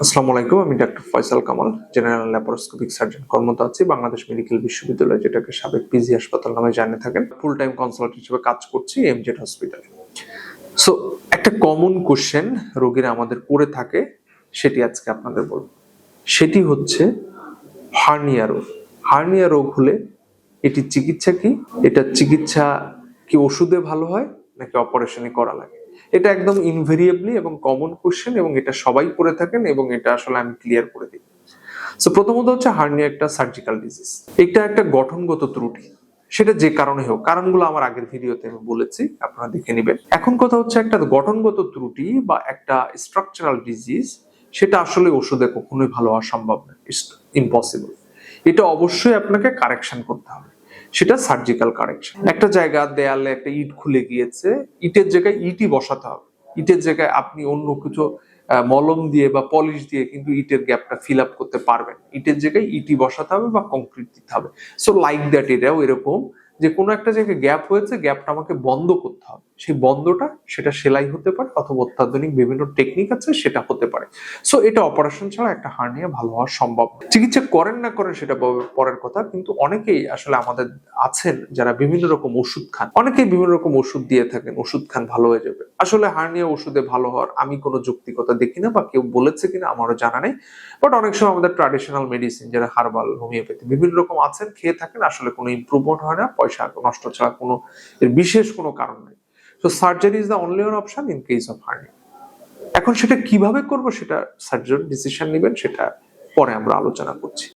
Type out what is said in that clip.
আসসালামু আলাইকুম, আমি doctor Faisal Kamal general laparoscopic surgeon কর্মরত আছি বাংলাদেশ মেডিকেল বিশ্ববিদ্যালয়, যেটাকে সাবেক পিজি হাসপাতাল নামে জানে থাকেন। ফুল টাইম কনসালট হিসেবে কাজ করছি এমজেড হসপিটালে সো একটা কমন কোশ্চেন রোগীরা আমাদের করে থাকে, সেটি আজকে আপনাদের বলব। সেটি হচ্ছে হার্নিয়া রোগ। হার্নিয়া রোগ হলে এটির চিকিৎসা কি? এটার চিকিৎসা কি ওষুধে ভালো হয়, নাকি অপারেশনে করা লাগে? এটা একদম ইনভেরিয়েবলি এবং কমন কোশ্চেন এবং এটা সবাই করে থাকেন এবং এটা আসলে আমি ক্লিয়ার করে দিই। সো প্রথমত হচ্ছে হার্নিয়া একটা সার্জিক্যাল ডিজিজ এটা একটা গঠনগত ত্রুটি। সেটা যে কারণে হোক। কারণগুলো আমার আগের ভিডিওতে আমি বলেছি, আপনারা দেখে নেবেন। এখন কথা হচ্ছে একটা গঠনগত ত্রুটি বা একটা স্ট্রাকচারাল ডিজিজ সেটা আসলে ওষুধে কখনোই ভালো হওয়া সম্ভব না। ইম্পসিবল এটা অবশ্যই আপনাকে কারেকশন করতে হবে। সেটা সার্জিক্যাল কারেকশন একটা জায়গা দেয়ালে একটা ইট খুলে গিয়েছে ইটের জায়গায় ইটই বসাতে হবে। ইটের জায়গায় আপনি অন্য কিছু মলম দিয়ে বা পলিশ দিয়ে কিন্তু ইটের গ্যাপটা ফিল আপ করতে পারবেন। ইটের জায়গায় ইটি বসাতে হবে বা কংক্রিট দিতে হবে। সো লাইক দ্যাট এটাও এরকম যে কোনো একটা জায়গায় গ্যাপ হয়েছে গ্যাপটা আমাকে বন্ধ করতে হবে। সেই বন্ধটা সেটা সেলাই হতে পারে অথবা অত্যাধুনিক বিভিন্ন টেকনিক আছে সেটা হতে পারে। সো এটা অপারেশন ছাড়া একটা হার্নিয়া ভালো হওয়া সম্ভব। চিকিৎসা করেন না করেন সেটা পরের কথা, কিন্তু অনেকেই আসলে আমাদের আছেন যারা বিভিন্ন রকম ওষুধ খান। অনেকেই বিভিন্ন রকম ওষুধ দিয়ে থাকেন, ওষুধ খান, ভালো হয়ে যাবে। আসলে হার্নিয়া ওষুধে ভালো হওয়ার আমি কোনো যৌক্তিকতা দেখি না বা কেউ বলেছে কিনা আমারও জানা নেই। বাট অনেক সময় আমাদের ট্রাডিশনাল মেডিসিন যারা হার্বাল হোমিওপ্যাথি বিভিন্ন রকম আছেন, খেয়ে থাকেন, আসলে কোনো ইমপ্রুভমেন্ট হয় না, পয়সা নষ্ট ছাড়া কোনো, এর বিশেষ কোনো কারণ নেই। তো surgery is the only option in case of hernia এখন সেটা কীভাবে করব সেটা সার্জন ডিসিশন নেবেন, সেটা পরে আমরা আলোচনা করছি।